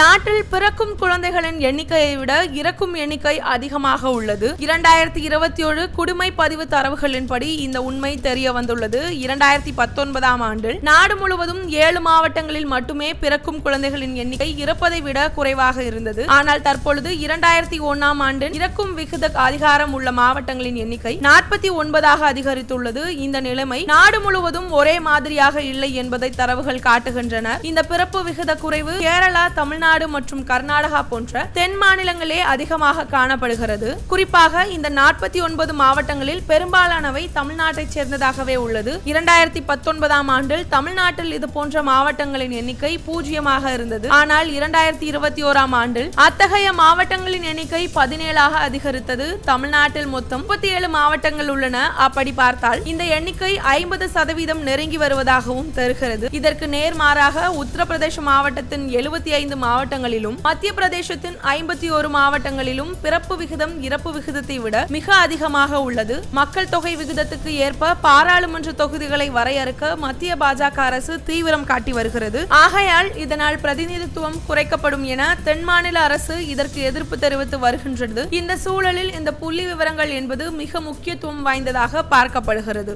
நாட்டில் பிறக்கும் குழந்தைகளின் எண்ணிக்கையை விட இறக்கும் எண்ணிக்கை அதிகமாக உள்ளது. இரண்டாயிரத்தி இருபத்தி ஏழு குடிமை பதிவு தரவுகளின்படி இந்த உண்மை தெரிய வந்துள்ளது. இரண்டாயிரத்தி பத்தொன்பதாம் ஆண்டில் நாடு முழுவதும் ஏழு மாவட்டங்களில் மட்டுமே பிறக்கும் குழந்தைகளின் எண்ணிக்கை இறப்பதை விட குறைவாக இருந்தது. ஆனால் தற்பொழுது இரண்டாயிரத்தி ஒன்னாம் ஆண்டில் இறக்கும் விகித அதிகாரம் உள்ள மாவட்டங்களின் எண்ணிக்கை நாற்பத்தி ஒன்பதாக அதிகரித்துள்ளது. இந்த நிலைமை நாடு முழுவதும் ஒரே மாதிரியாக இல்லை என்பதை தரவுகள் காட்டுகின்றன. இந்த பிறப்பு விகித குறைவு கேரளா தமிழ் தமிழ்நாடு மற்றும் கர்நாடகா போன்ற தென் மாநிலங்களே அதிகமாக காணப்படுகிறது. குறிப்பாக இந்த நாற்பத்தி ஒன்பது மாவட்டங்களில் பெரும்பாலானவை தமிழ்நாட்டைச் சேர்ந்ததாகவே உள்ளது. இரண்டாயிரத்தி பத்தொன்பதாம் ஆண்டில் தமிழ்நாட்டில் இது போன்ற மாவட்டங்களின் எண்ணிக்கை பூஜ்ஜியமாக இருந்தது. ஆனால் இரண்டாயிரத்தி இருபத்தி ஓராம் ஆண்டில் அத்தகைய மாவட்டங்களின் எண்ணிக்கை பதினேழாக அதிகரித்தது. தமிழ்நாட்டில் மொத்தம் முப்பத்தி ஏழு மாவட்டங்கள் உள்ளன. அப்படி பார்த்தால் இந்த எண்ணிக்கை ஐம்பது சதவீதம் நெருங்கி வருவதாகவும் தெரிகிறது. இதற்கு நேர்மாறாக உத்தரப்பிரதேச மாவட்டத்தின் எழுபத்தி ஐந்து மாவட்டங்களிலும் மத்திய பிரதேசத்தின் ஐம்பத்தி ஒரு மாவட்டங்களிலும் பிறப்பு விகிதம் இறப்பு விகிதத்தை விட மிக அதிகமாக உள்ளது. மக்கள் தொகை விகிதத்துக்கு ஏற்ப பாராளுமன்ற தொகுதிகளை வரையறுக்க மத்திய பாஜக அரசு தீவிரம் காட்டி வருகிறது. ஆகையால் இதனால் பிரதிநிதித்துவம் குறைக்கப்படும் என தென் மாநில அரசு இதற்கு எதிர்ப்பு தெரிவித்து வருகின்றது. இந்த சூழலில் இந்த புள்ளி விவரங்கள் என்பது மிக முக்கியத்துவம் வாய்ந்ததாக பார்க்கப்படுகிறது.